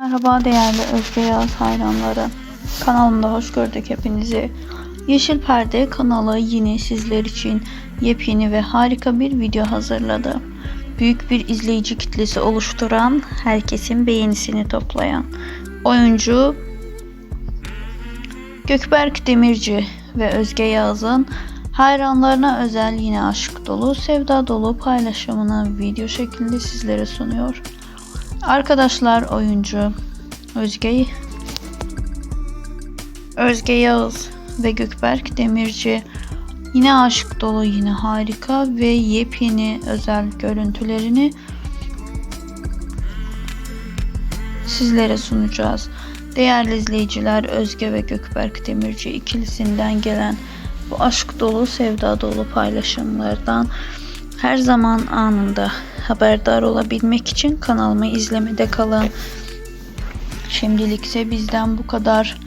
Merhaba değerli Özge Yağız hayranları. Kanalımda hoş gördük hepinizi. Yeşil Perde kanalı yine sizler için yepyeni ve harika bir video hazırladı. Büyük bir izleyici kitlesi oluşturan, herkesin beğenisini toplayan oyuncu Gökberk Demirci ve Özge Yağız'ın hayranlarına özel yine aşk dolu, sevda dolu paylaşımını video şeklinde sizlere sunuyor. Arkadaşlar oyuncu Özge Özge Yağız ve Gökberk Demirci yine aşk dolu yine harika ve yepyeni özel görüntülerini sizlere sunacağız. Değerli izleyiciler Özge ve Gökberk Demirci ikilisinden gelen bu aşk dolu sevda dolu paylaşımlardan her zaman anında haberdar olabilmek için kanalımı izlemede kalın. Şimdilik ise bizden bu kadar.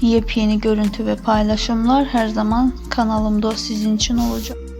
Yepyeni görüntü ve paylaşımlar her zaman kanalımda sizin için olacak.